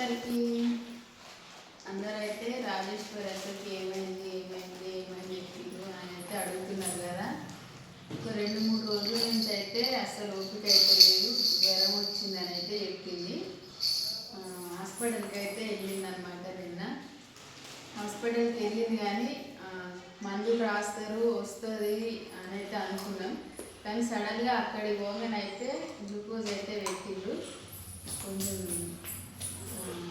అందరికి అందరైతే రాజేశ్వర్ అసలుకి ఏమైంది ఏమైంది ఏమైంది చెప్పిండు అని అయితే అడుగుతున్నారు కదా. ఒక రెండు మూడు రోజుల నుంచి అయితే అసలు ఓపిక అయితే లేదు జ్వరం వచ్చిందని అయితే చెప్పింది. హాస్పిటల్కి అయితే వెళ్ళింది అనమాట నిన్న. హాస్పిటల్కి వెళ్ళింది కానీ మందులు రాస్తారు వస్తుంది అని అయితే అనుకున్నాం. కానీ సడన్గా అక్కడికి పోగానైతే గ్లూకోజ్ అయితే పెట్టిండ్రు కొంచెం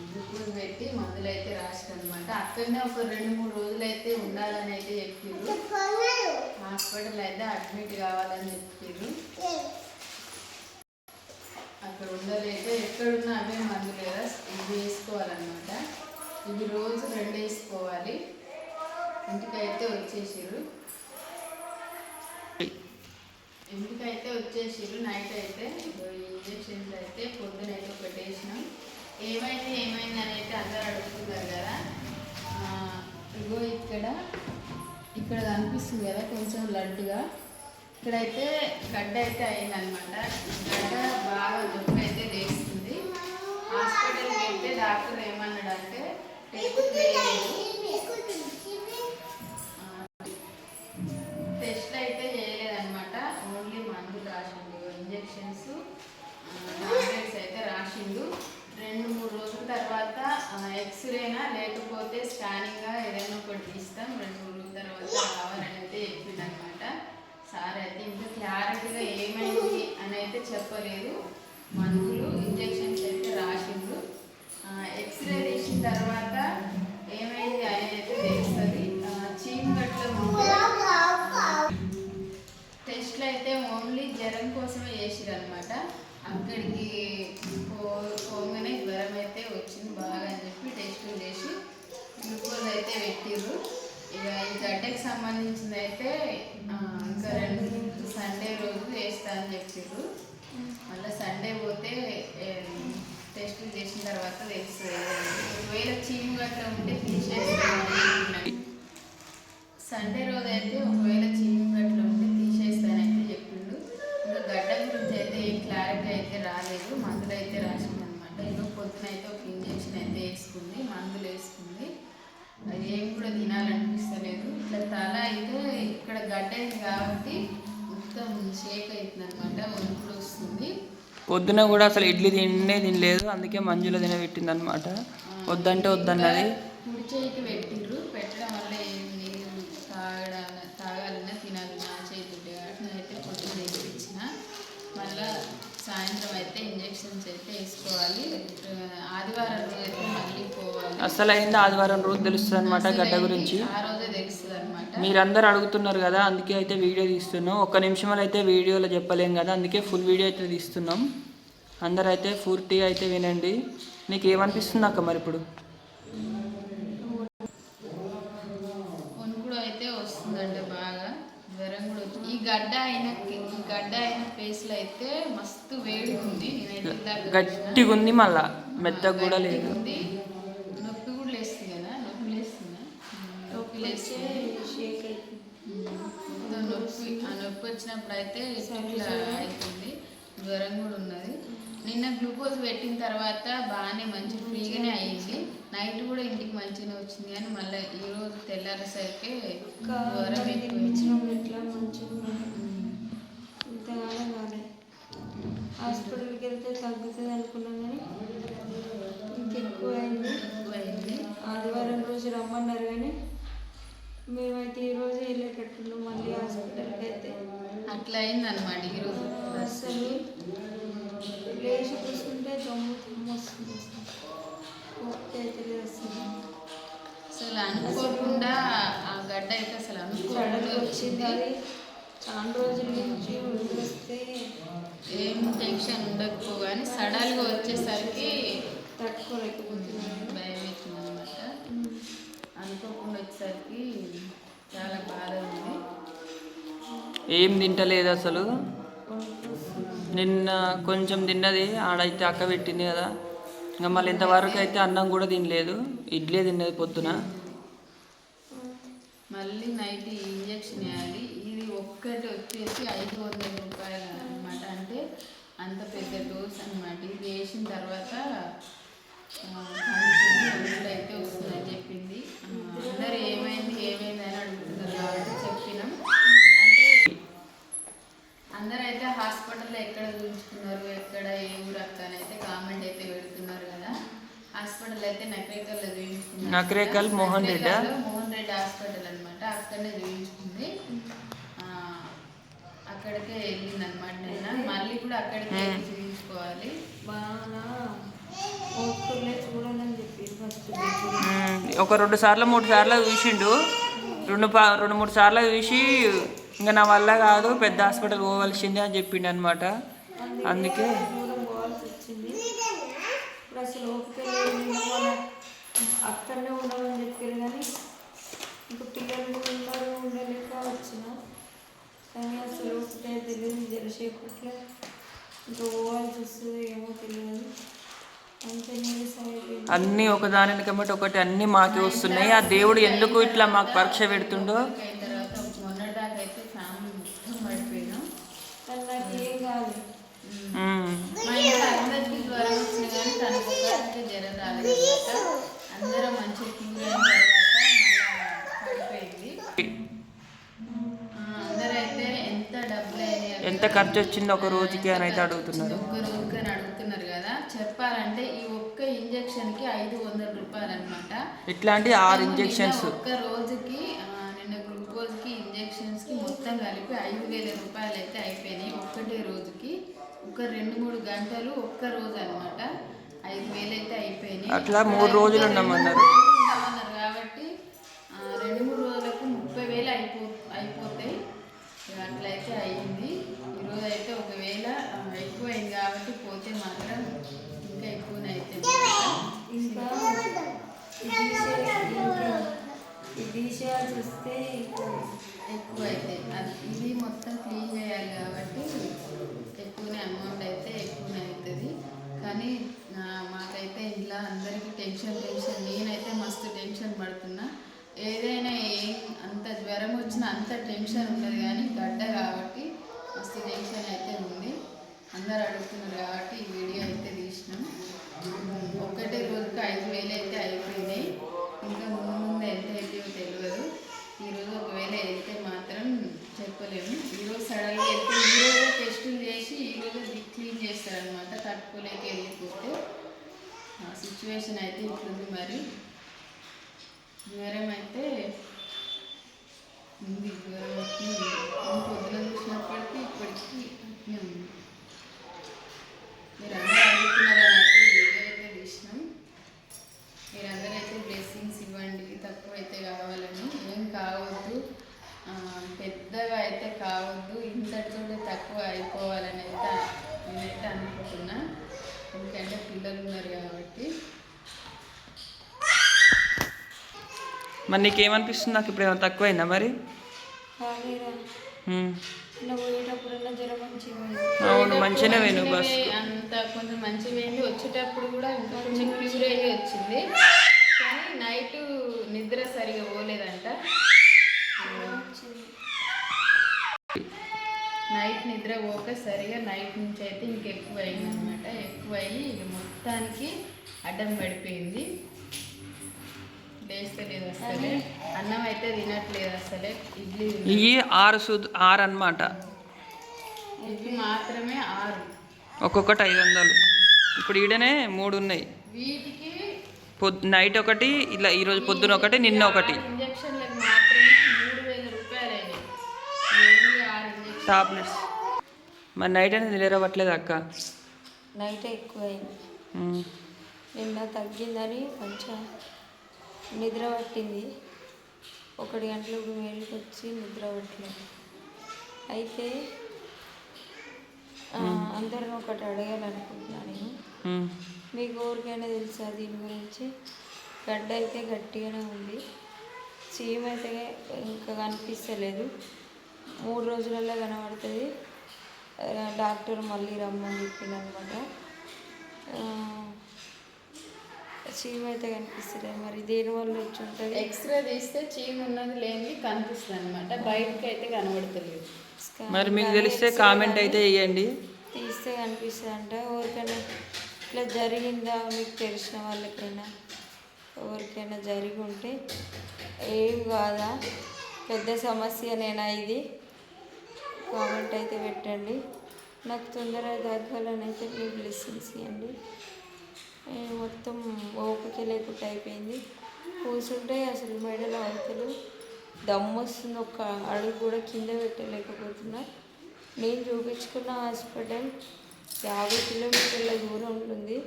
గ్లూకోజ్ పెట్టి మందులు అయితే రాశారు అనమాట అక్కడనే ఒక రెండు మూడు రోజులు అయితే ఉండాలని అయితే చెప్పిండ్రు హాస్పిటల్ అయితే అడ్మిట్ కావాలని చెప్పిండ్రు అక్కడ ఉండలేక ఎక్కడున్నా అవే మందులు కదా ఇవి వేసుకోవాలన్నమాట. ఇవి రోజు రెండు వేసుకోవాలి. ఇంటికైతే వచ్చేసారు ఇంటికైతే వచ్చేసారు నైట్ అయితే ఇంజక్షన్స్ అయితే పొద్దున అయితే ఒకటి వేసినాం. ఏమైంది ఏమైంది అని అయితే అందరు అడుగుతున్నారు కదా. ఇగో ఇక్కడ ఇక్కడ కనిపిస్తుంది కదా కొంచెం లడ్డుగా. ఇక్కడైతే గడ్డ అయితే అయిందనమాట. గడ్డ బాగా నొప్పి అయితే లేస్తుంది. హాస్పిటల్కి వెళ్తే డాక్టర్ ఏమన్నాడంటే టెస్ట్ చెప్పలేదు. మందులు ఇంజక్షన్స్ అయితే రాసిండ్రు. ఎక్స్రే తీసిన తర్వాత ఏమైంది అనేది అయితే తెలుస్తుంది చీమగట్లో టెస్ట్లు అయితే ఓన్లీ జ్వరం కోసమే చేసిరు అనమాట అక్కడికి పో- పోగానే జ్వరం అయితే వచ్చింది బాగా అని చెప్పి టెస్టులు చేసి గ్లూకోజ్ అయితే పెట్టిర్రు. ఇక ఈ గడ్డకి సంబంధించింది అయితే ఆ, ఇంకా రెండు సండే రోజు వేస్తా మళ్ళీ సండే పోతే టెస్ట్ చేసిన తర్వాత తెలుస్తుంది. ఒకవేళ చీము గట్రా ఉంటే తీసేస్తాను సండే రోజు అయితే ఒకవేళ చీము గట్ల ఉంటే తీసేస్తానైతే చెప్పిండు. ఇంకా గడ్డ గురించి అయితే ఏ క్లారిటీ అయితే రాలేదు. మందులు అయితే రాసిందనమాట ఇంకా పొద్దున అయితే ఒక ఇంజెక్షన్ అయితే వేసుకుంది. మందులు వేసుకుంది. అది ఏం కూడా తినాలనిపిస్తలేదు. ఇట్లా తల అయితే ఇక్కడ గడ్డ అయింది కాబట్టి మొత్తం షేక్ వస్తుంది. పొద్దున కూడా అసలు ఇడ్లీ తిండే తినలేదు అందుకే మంజులో తినబెట్టింది అనమాట వద్దంటే వద్దన్నది. కుడి చేయికి పెట్టిర్రు పెట్టడం వల్ల తాగడా తాగాలన్నా తినాలన్నా చేతుంటే తెప్పించిన మళ్ళా సాయంత్రం అయితే ఇంజెక్షన్స్ అయితే వేసుకోవాలి. ఆదివారం రోజు అయితే మళ్ళీ పోవాలి. అసలు అయింది ఆదివారం రోజు తెలుస్తుంది అనమాట గడ్డ గురించి. ఆ రోజే తెలుస్తుంది. మీరందరూ అడుగుతున్నారు కదా అందుకే అయితే వీడియో తీస్తున్నాం. ఒక్క నిమిషంలో అయితే వీడియోలో చెప్పలేం కదా అందుకే ఫుల్ వీడియో అయితే తీస్తున్నాం. అందరూ అయితే పూర్తిగా అయితే వినండి. నీకు ఏమనిపిస్తుంది అక్క మరి ఇప్పుడు? వణుకుడు అయితే వస్తుందంటే బాగా జ్వరం కూడా ఈ గడ్డ అయిన ఈ గడ్డ అయిన ప్లేస్లో అయితే మస్తు వేడి ఉంది. గట్టిగా ఉంది మళ్ళా మెత్తగా కూడా లేదు గట్టిగా ఉంది. నొప్పి కూడా లేస్తుంది కదా నొప్పి లేస్తుందా నొప్పి లేస్తే మొత్తం నొప్పి ఆ నొప్పి వచ్చినప్పుడు అయితే ఇట్లా అవుతుంది జ్వరం కూడా ఉన్నది. నిన్న గ్లూకోజ్ పెట్టిన తర్వాత బాగానే మంచి ఫ్రీగానే అయ్యింది నైట్ కూడా ఇంటికి మంచిగానే వచ్చింది కానీ మళ్ళీ ఈ రోజు తెల్లారేసరికి జ్వరం హాస్పిటల్కి వెళ్తే తగ్గుతుంది అనుకున్నాం కానీ ఇంకెక్కువ అయింది ఎక్కువైంది ఆదివారం రోజు రమ్మన్నారు కానీ మేమైతే ఈ రోజు వెళ్ళేటట్టున్నాం మళ్ళీ హాస్పిటల్కి అయితే అట్లా అయింది అనమాట ఈరోజు అసలు లేచి చూసుకుంటే దమ్ము దమ్ము వస్తుంది అసలు. అనుకోకుండా ఆ గడ్డ అయితే అసలు అనుకోకుండా వచ్చింది. చాలా రోజుల నుంచి వస్తే ఏం టెన్షన్ ఉండకపో కానీ సడన్గా వచ్చేసరికి తట్టుకోలేకపోతున్నాను. భయం అవుతుంది అనమాట అనుకోకుండా వచ్చేసరికి చాలా బాధ ఉంది. ఏం తింటలేదు అసలు. నిన్న కొంచెం తిన్నది ఆడైతే అక్క పెట్టింది కదా. ఇంకా మళ్ళీ ఇంతవరకు అయితే అన్నం కూడా తినలేదు ఇడ్లీ తిన్నది పొద్దున. మళ్ళీ నైట్ ఇంజక్షన్ వేయాలి. ఇది ఒక్కటి వచ్చేసి ఐదు వందల రూపాయలు అనమాట అంటే అంత పెద్ద డోస్ అనమాట ఇది వేసిన తర్వాత అయితే వస్తుందని చెప్పింది. అందరూ నకరేకల్ మోహన్ రెడ్డా? మోహన్ రెడ్డి హాస్పిటల్ అన్నమాట. అక్కడనే చూపించుకుంది ఆ, అక్కడికే వెళ్ళింది అనమాట నిన్న మళ్ళీ కూడా అక్కడికే వెళ్ళి చూపించుకోవాలి బాగా ఓపుకులే చూడాలని చెప్పి ఫస్ట్ ఉమ్, ఒక రెండు సార్లు మూడు సార్లు చూసిండు. రెండు పా- రెండు మూడు సార్లు చూసి ఇంకా నా వల్ల కాదు పెద్ద హాస్పిటల్ పోవలసిందే అని చెప్పిండు అనమాట అందుకే దూరం పోవాల్సి వచ్చింది ఇప్పుడు అసలు ఓపిక లేదు నిన్న మొన్న అక్కడనే ఉండమని చెప్పారు కానీ ఇంకా పిల్లలు ఉన్నారు ఉండలేక వచ్చిన కానీ అసలు ఓపిక తెలియదు జరసేపట్లో ఇంకా పోవాల్సి వస్తుంది ఏమో తెలియదు అన్నీ ఒకదాని వెనకమ్మటి ఒకటి అన్నీ మాకే వస్తున్నాయి. ఆ దేవుడు ఎందుకు ఇట్లా మాకు పరీక్ష పెడుతుండో అయిన తర్వాత మొన్నటిదాకా అయితే ఫ్యామిలీ మొత్తం పడిపోయినాం కానీ నాకు ఏం కాదు ఉమ్, మా ఇంట్లో అందరికీ జ్వరం వచ్చిన కానీ తనకు ఒక్కరికే జ్వరం రాలేదు అనమాట అందరం మంచిగా క్యూర్ అయిన తర్వాత మళ్ళా పడిపోయింది ఆ, అందరైతే ఎంత డబ్బులు అయినాయి ఎంత ఖర్చు వచ్చిందో ఒక రోజుకి అని అయితే అడుగుతున్నారు. ఒక్క రోజుకి అని అడుగుతున్నారు కదా చెప్పాలంటే ఈ ఒక్క ఇంజెక్షన్కి ఐదు వందల రూపాయలు అనమాట ఇట్లాంటి ఆరు ఇంజెక్షన్స్. ఒక్క రోజుకి నిన్న గ్లూకోజ్కి ఇంజెక్షన్స్కి మొత్తం కలిపి ఐదు వేల రూపాయలు అయితే అయిపోయినాయి ఒక్కటే రోజుకి. ఒక రెండు మూడు గంటలు ఒక్క రోజు అనమాట ఐదు వేలు అయితే అయిపోయినాయి. అట్లా మూడు రోజులు ఉన్నామన్నారు. కాబట్టి రెండు మూడు రోజులకు ముప్పై వేలు అయిపో అయిపోతాయి. అట్లయితే అయ్యింది ఈరోజు అయితే ఒకవేళ ఆ, ఎక్కువ కాబట్టి పోతే మాత్రం ఇంకా ఎక్కువనే అవుతుంది ఇంకా ఇది ఇంకా ఎక్కువ అయితే అది ఇది మొత్తం క్లీన్ చేయాలి కాబట్టి ఎక్కువనే అమౌంట్ అయితే ఎక్కువనే అవుతుంది కానీ మాకైతే ఇంట్లో అందరికీ టెన్షన్ టెన్షన్ నేనైతే మస్తు టెన్షన్ పడుతున్నా. ఏదైనా ఏం అంత జ్వరం వచ్చినా అంత టెన్షన్ ఉండదు కానీ గడ్డ కాబట్టి మస్తు టెన్షన్ అయితే ఉంది అందరు అడుగుతున్నారు కాబట్టి ఈ వీడియో అయితే తీసినాం. ఒక్కటే రోజుకి ఐదు వేలు అయితే అయిపోయినాయి. ఇంకా ముందు ముందు ఎంత అయితే తెలియదు ఈరోజు ఒకవేళ వెళ్తే మాత్రం చెప్పలేము. ఈరోజు సడన్గా వెళ్తే ఈరోజు టెస్టులు చేసి ఈరోజు క్లీన్ చేస్తారనమాట తట్టుకోలేక వెళ్ళిపోతే ఆ సిచ్యువేషన్ అయితే ఇట్లుంది మరి. జ్వరం అయితే ఉంది జ్వరం వచ్చింది పొద్దున చూసినప్పటికీ ఇప్పటికీ అట్లే ఉంది మీరు అందరూ అడుగుతున్నారని అయితే వీడియో అయితే తీసినాం మీరందరూ అయితే బ్లెస్సింగ్స్ ఇవ్వండి. తక్కువ అయితే కావాలని. ఏం కావద్దు. పెద్దగా అయితే కావద్దు. తక్కువ అయిపోవాలని అయితే నేనైతే అనుకుంటున్నా. ఎందుకంటే పిల్లలు ఉన్నారు కాబట్టి. మరి నీకేమనిపిస్తుంది? నాకు ఇప్పుడు ఏమైనా తక్కువైందా మరి? ఇలా పోయేటప్పుడల్లా జ్వరం మంచిగా. అవును మంచిగానే బస్. అంత కొంచెం మంచి వేయండి వచ్చేటప్పుడు కూడా ఇంకా కొంచెం క్యూర్ అయ్యి వచ్చింది. కానీ నైట్ నిద్ర సరిగా పోలేదంట. నైట్ నిద్ర పోక సరిగా నైట్ నుంచి అయితే ఇంకెక్కువ అయిందనమాట ఎక్కువ అయ్యి ఇక మొత్తానికి అడ్డం పడిపోయింది. లేస్తలేదు అసలే అన్నం అయితే తినట్లేదు అసలే ఇడ్లీ ఇవి ఆరు సూద్ ఆరు అన్నమాట ఇడ్లీ మాత్రమే ఆరు. ఒక్కొక్కటి ఐదు వందలు ఇప్పుడు ఈడనే మూడు ఉన్నాయి వీటికి పొద్ నైట్ ఒకటి ఇలా ఈరోజు పొద్దున ఒకటి నిన్న ఒకటి. ఇంజక్షన్లకు మాత్రమే మూడు వేల రూపాయలు అయినాయి. ఓన్లీ ఆరు ఇంజక్షన్ టాబ్లెట్స్. మరి నైట్ అనేది నిద్రపట్లేదు అక్క. నైట్ ఎక్కువ. నిన్న తగ్గిందని కొంచెం నిద్ర పట్టింది. ఒకటి గంటలకు మేలుకి వచ్చి నిద్ర పట్టలేదు. అయితే అందరిని ఒకటి అడగాలనుకుంటున్నాను నేను. మీకు ఎవరికైనా తెలుసా దీని గురించి? గడ్డ అయితే గట్టిగానే ఉంది. చీమ అయితే ఇంకా కనిపిస్తలేదు. మూడు రోజులలో కనబడుతుంది. డాక్టర్ మళ్ళీ రమ్మని చెప్పింది అనమాట చీమ అయితే కనిపిస్తలేదు. మరి దేనివల్ల వచ్చి ఉంటుంది? ఎక్స్రే తీస్తే చీమ ఉన్నది లేనిది కనిపిస్తుంది అనమాట బయటకి అయితే కనబడతలేదు మరి మీకు తెలిస్తే కామెంట్ అయితే వేయండి తీస్తే కనిపిస్తుంది అంట ఎవరికైనా ఇట్లా జరిగిందా మీకు తెలిసిన వాళ్ళకైనా ఎవరికైనా జరిగి ఉంటే ఏం కాదా? పెద్ద సమస్యనేనా ఇది? కామెంట్ అయితే పెట్టండి. నాకు తొందరగా తగ్గాలని అయితే మీ బ్లెస్సింగ్స్ ఇవ్వండి నేను మొత్తం ఓపిక లేకుండా అయిపోయింది. కూర్చుంటే అసలు మెడలో అవతలు దమ్ము వస్తుంది. ఒక అడుగు కూడా కింద పెట్టలేకపోతున్నా. నేను చూపించుకున్న హాస్పిటల్ యాభై కిలోమీటర్ల దూరం ఉంటుంది.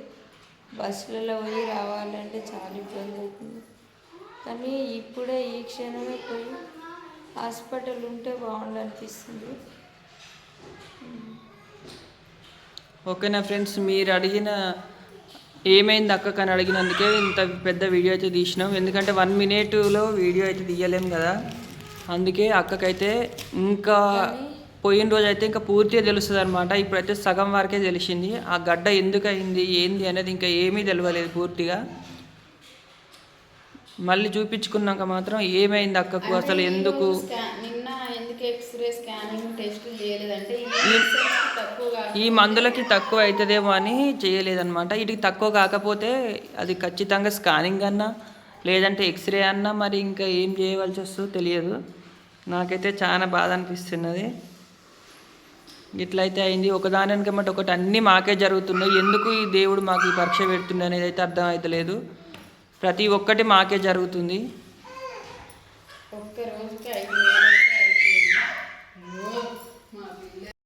బస్సులలో పోయి రావాలంటే చాలా ఇబ్బంది అవుతుంది. కానీ ఇప్పుడే ఈ క్షణమే పోయి హాస్పిటల్ ఉంటే బాగుండు అనిపిస్తుంది ఓకేనా ఫ్రెండ్స్ మీరు అడిగిన ఏమైంది అక్క అని అడిగినందుకే ఇంత పెద్ద వీడియో అయితే తీసినాం. ఎందుకంటే వన్ మినిట్లో వీడియో అయితే తీయలేం కదా. అందుకే అక్కకైతే ఇంకా పోయిన రోజు అయితే ఇంకా పూర్తిగా తెలుస్తుంది అనమాట ఇప్పుడైతే సగం వరకే తెలిసింది. ఆ గడ్డ ఎందుకు అయింది ఏంది అనేది ఇంకా ఏమీ తెలియలేదు పూర్తిగా. మళ్ళీ చూపించుకున్నాక మాత్రం ఏమైంది అక్కకు అసలు ఎందుకు? నిన్న ఎందుకు ఎక్స్రే స్కానింగ్ టెస్ట్ చేయలేదంటే ఈ మందులకి తక్కువ అవుతుందేమో అని చేయలేదన్నమాట. వీటికి తక్కువ కాకపోతే అది ఖచ్చితంగా స్కానింగ్ అన్నా లేదంటే ఎక్స్రే అన్నా మరి ఇంకా ఏం చేయవలసి వస్తుందో తెలియదు. నాకైతే చాలా బాధ అనిపిస్తున్నది. ఇట్లయితే అయింది. ఒకదాని మట్టి ఒకటి అన్నీ మాకే జరుగుతున్నాయి. ఎందుకు ఈ దేవుడు మాకు ఈ పరీక్ష పెడుతుంది అనేది అయితే అర్థం అవుతలేదు ప్రతి ఒక్కటి మాకే జరుగుతుంది. ఒక్క రోజుకి